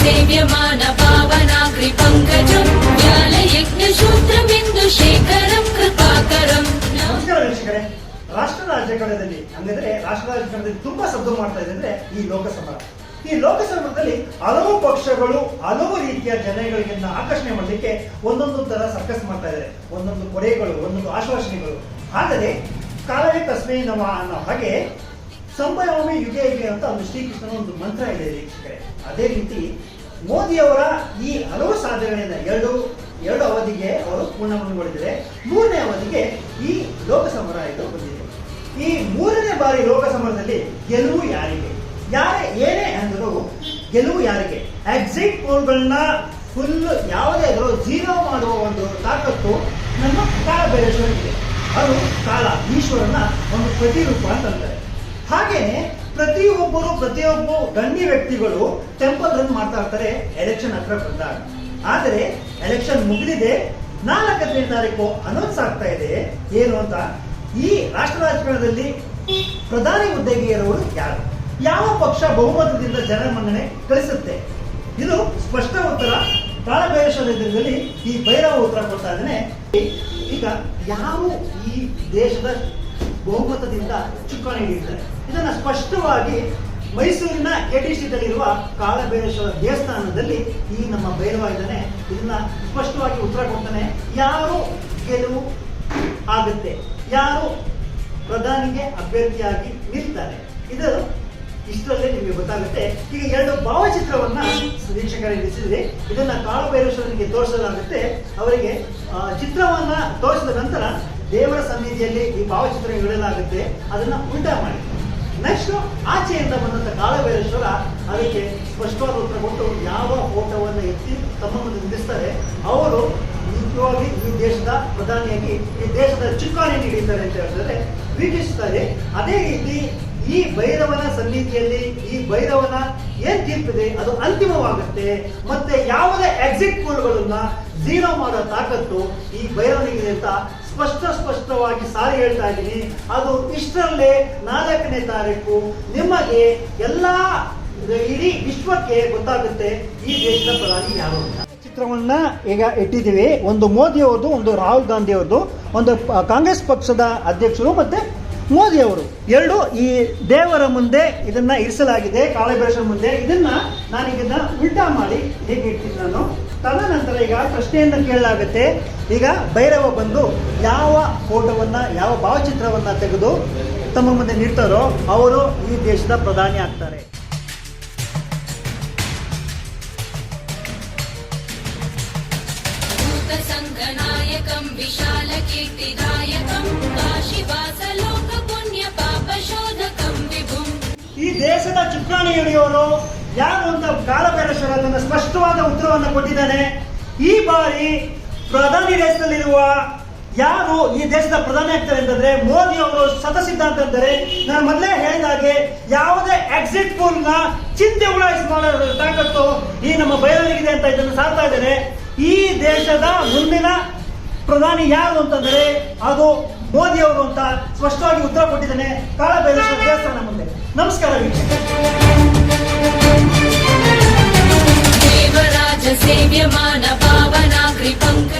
सेव्यमान पावनाग्रि पङ्कजं ज्ञानयज्ञशूत्रबिन्दु शेखरं कृपाकरम् ನಮಸ್ಕಾರ ವೀಕ್ಷಕರೇ ರಾಷ್ಟ್ರ ರಾಜಕಾರಣದಲ್ಲಿ ಹಂಗಂದ್ರೆ ರಾಷ್ಟ್ರ ರಾಜಕಾರಣದಲ್ಲಿ ತುಂಬಾ ಶಬ್ದ ಮಾಡ್ತಾ ಇದೆ ಅಂದ್ರೆ ಈ ಲೋಕಸಮರ ಈ ಲೋಕಸಮರದಲ್ಲಿ ಹಲವು ಪಕ್ಷಗಳು ಹಲವು ರೀತಿಯ ಜನಗಳಿಗೆ ಆಕರ್ಷಣೆ ಮಾಡಲಿಕ್ಕೆ ಒಂದೊಂದು ತರ ಸರ್ಕಸ್ ಮಾಡ್ತಾ ಇದ್ದಾರೆ. ಒಂದೊಂದು ಕೊರೆಗಳು, ಒಂದೊಂದು ಆಶ್ವಾಸನೆಗಳು. ಆದರೆ, ಕಾಲವೇ ತಸ್ಮೈ ನಮ ಅನ್ನೋ ಹಾಗೆ ಸಂಭವಾಮಿ ಯುಗ ಯುಗ ಅಂತ ಒಂದು ಶ್ರೀಕೃಷ್ಣನ ಒಂದು ಮಂತ್ರ ಇದೆ ವೀಕ್ಷಕರೇ. ಅದೇ ರೀತಿ ಮೋದಿಯವರ ಈ ಹಲವು ಸಾಧನೆಗಳಿಂದ ಎರಡು ಎರಡು ಅವಧಿಗೆ ಅವರು ಪೂರ್ಣಗೊಂಡಿದ್ದಾರೆ ಮೂರನೇ ಅವಧಿಗೆ ಈ ಲೋಕಸಮರ ಇದು ಬಂದಿದೆ. ಈ ಮೂರನೇ ಬಾರಿ ಲೋಕಸಮರದಲ್ಲಿ ಗೆಲುವು ಯಾರಿಗೆ? ಯಾರೇ, ಏನೇ ಅಂದರೂ ಗೆಲುವು ಯಾರಿಗೆ? ಎಕ್ಸಿಟ್ ಪೋಲ್ಗಳನ್ನ ಫುಲ್ ಯಾವುದೇ ಆದರೂ ಜೀರೋ ಮಾಡುವ ಒಂದು ತಾಕತ್ತು ನಮ್ಮ ಕಾಲ ಇದೆ ಅದು ಕಾಲ, ಈಶ್ವರನ ಒಂದು ಪ್ರತಿರೂಪ ಅಂತಂತಾರೆ ಹಾಗೇನೆ ಪ್ರತಿಯೊಬ್ಬರು, ಪ್ರತಿಯೊಬ್ಬ ಗಣ್ಯ ವ್ಯಕ್ತಿಗಳು ಟೆಂಪಲ್ ರನ್ ಮಾಡ್ತಾ ಇರ್ತಾರೆ ಎಲೆಕ್ಷನ್ ಹತ್ರ ಬಂದಾಗ. ಆದರೆ ಎಲೆಕ್ಷನ್ ಮುಗಿದಿದೆ, ನಾಲ್ಕನೇ ತಾರೀಕು ಅನೌನ್ಸ್ ಆಗ್ತಾ ಇದೆ. ಏನು ಅಂತ? ಈ ರಾಷ್ಟ್ರ ರಾಜಕಾರಣದಲ್ಲಿ ಪ್ರಧಾನಿ ಹುದ್ದೆಗೆ ಇರುವವರು ಯಾರು? ಯಾವ ಪಕ್ಷ ಬಹುಮತದಿಂದ ಜನರ ಮನ್ನಣೆ ಗಳಿಸುತ್ತೆ ಇದು ಸ್ಪಷ್ಟ ಉತ್ತರ. ಕಾಳಭೈರೇಶ್ವರದಲ್ಲಿ ಈ ಭೈರವ ಉತ್ತರ ಕೊಡ್ತಾ ಇದ್ದಾನೆ. ಈಗ ಯಾವ ಈ ದೇಶದ ಬಹುಮತದಿಂದ ಚುಕ್ಕಾಣಿ ಹಿಡಿಯುತ್ತಾರೆ? ಇದನ್ನು ಸ್ಪಷ್ಟವಾಗಿ ಮೈಸೂರಿನ ಕೆಟಿಸಿದಲ್ಲಿರುವ ಕಾಳಭೈರೇಶ್ವರ ದೇವಸ್ಥಾನದಲ್ಲಿ ಈ ನಮ್ಮ ಭೈರವ ಇದ್ದಾನೆ. ಇದನ್ನ ಸ್ಪಷ್ಟವಾಗಿ ಉತ್ತರ ಕೊಡ್ತಾನೆ. ಯಾರು ಗೆಲುವು ಆಗುತ್ತೆ? ಯಾರು ಪ್ರಧಾನಿಗೆ ಅಭ್ಯರ್ಥಿಯಾಗಿ ನಿಲ್ತಾರೆ? ಇದು ಇಷ್ಟರಲ್ಲೇ ನಿಮಗೆ ಗೊತ್ತಾಗುತ್ತೆ. ಈಗ ಎರಡು ಭಾವಚಿತ್ರವನ್ನ ವೀಕ್ಷಕರಿಗೆ ಬಿಸಿದ್ರಿ ಇದನ್ನ ಕಾಳಭೈರೇಶ್ವರನಿಗೆ ತೋರಿಸಲಾಗುತ್ತೆ. ಅವರಿಗೆ ಚಿತ್ರವನ್ನ ತೋರಿಸಿದ ನಂತರ ದೇವರ ಸನ್ನಿಧಿಯಲ್ಲಿ ಈ ಭಾವಚಿತ್ರ ಇಡಲಾಗುತ್ತೆ. ಅದನ್ನ ಉಲ್ಟಾ ಮಾಡಿ. ನೆಕ್ಸ್ಟ್ ಆಚೆಯಿಂದ ಬಂದಂತ ಕಾಳಭೈರೇಶ್ವರ ಅದಕ್ಕೆ ಸ್ಪಷ್ಟವಾದ ಉತ್ತರ ಕೊಟ್ಟು ಯಾವ ಫೋಟೋವನ್ನು ಎತ್ತಿ ತಮ್ಮ ಮುಂದೆ ನಿಲ್ಲಿಸ್ತಾರೆ. ಅವರು ನಿಜವಾಗಿ ಈ ದೇಶದ ಪ್ರಧಾನಿಯಾಗಿ ಈ ದೇಶದ ಚುಕ್ಕಾಣಿ ನೀಡಿದ್ದಾರೆ ಅಂತ ಹೇಳಿದ್ರೆ ವೀಕ್ಷಿಸ್ತಾರೆ ಅದೇ ರೀತಿ ಈ ಭೈರವನ ಸನ್ನಿಧಿಯಲ್ಲಿ ಈ ಭೈರವನ ಏನ್ ತೀರ್ಪಿದೆ? ಅದು ಅಂತಿಮವಾಗುತ್ತೆ. ಮತ್ತೆ ಯಾವುದೇ ಎಕ್ಸಿಟ್ ಪೋಲ್ಗಳನ್ನ ಝೀರೋ ಮಾಡೋ ತಾಕತ್ತು ಈ ಭೈರವನಿಗೆ ಅಂತ ಸ್ಪಷ್ಟ ಸ್ಪಷ್ಟವಾಗಿ ಸಾರಿ ಹೇಳ್ತಾ ಇದ್ದೀನಿ. ಅದು ಇಷ್ಟರಲ್ಲೇ ನಾಲ್ಕನೇ ತಾರೀಕು ನಿಮಗೆ ಎಲ್ಲಾ ಇಡೀ ವಿಶ್ವಕ್ಕೆ ಗೊತ್ತಾಗುತ್ತೆ ಈ ದೇಶದ ಪ್ರಧಾನಿ ಯಾರು ಅಂತ. ಚಿತ್ರವನ್ನ ಈಗ ಇಟ್ಟಿದ್ದೀವಿ. ಒಂದು ಮೋದಿ ಅವರದು ಒಂದು ರಾಹುಲ್ ಗಾಂಧಿ ಅವ್ರದ್ದು ಒಂದು ಕಾಂಗ್ರೆಸ್ ಪಕ್ಷದ ಅಧ್ಯಕ್ಷರು ಮತ್ತೆ ಮೋದಿ ಅವರು ಎರಡು ಈ ದೇವರ ಮುಂದೆ ಇದನ್ನ ಇರಿಸಲಾಗಿದೆ ಕಾಳಭೈರೇಶ್ವರ ಮುಂದೆ. ಇದನ್ನ ನಾನು ಇದನ್ನ ಉಲ್ಟಾ ಮಾಡಿ ಹೇಗೆ ಇಡ್ತೀನಿ ನಾನು? ತದನಂತರ ಈಗ ಪ್ರಶ್ನೆಯನ್ನು ಕೇಳಲಾಗುತ್ತೆ. ಈಗ ಭೈರವ ಬಂದು ಯಾವ ಫೋಟೋವನ್ನ, ಯಾವ ಭಾವಚಿತ್ರವನ್ನ ತೆಗೆದು ತಮ್ಮ ಮುಂದೆ ನೀಡ್ತಾರೋ, ಅವರು ಈ ದೇಶದ ಪ್ರಧಾನಿ ಆಗ್ತಾರೆ. ಈ ದೇಶದ ಚುಕ್ಕಾಣಿ ಹಿಡಿಯೋರು ಯಾರು ಅಂತ ಕಾಲಭೈರೇಶ್ವರ ತನ್ನ ಸ್ಪಷ್ಟವಾದ ಉತ್ತರವನ್ನು ಕೊಟ್ಟಿದ್ದಾನೆ, ಈ ಬಾರಿ ಪ್ರಧಾನಿ ದೇಶದಲ್ಲಿರುವ ಯಾರು ಈ ದೇಶದ ಪ್ರಧಾನಿ ಆಗ್ತಾರೆ ಅಂತಂದ್ರೆ ಮೋದಿ ಅವರು ಸತಸಿದ್ಧ ಅಂತಾರೆ ನಾನು ಮೊದಲೇ ಹೇಳಿದ ಹಾಗೆ ಯಾವುದೇ ಎಕ್ಸಿಟ್ ಪೋಲ್ನ ಚಿಂತೆ ಮಾಡೋ ತಾಕತ್ತು ಈ ನಮ್ಮ ಬಯಲಿಗಿದೆ ಅಂತ ಇದನ್ನು ಸಾರ್ತಾ ಇದ್ದಾರೆ ಈ ದೇಶದ ಮುಂದಿನ ಪ್ರಧಾನಿ ಯಾರು ಅಂತಂದ್ರೆ ಅದು ಮೋದಿ ಅವರು ಅಂತ ಸ್ಪಷ್ಟವಾಗಿ ಉತ್ತರ ಕೊಟ್ಟಿದ್ದಾನೆ. ಕಾಳಭೈರೇಶ್ವರ ದೇವಸ್ಥಾನ ಮುಂದೆ. ನಮಸ್ಕಾರ ಸೇವ್ಯಮಾನ ಪಾವನಾ ಕೃಪಂಕ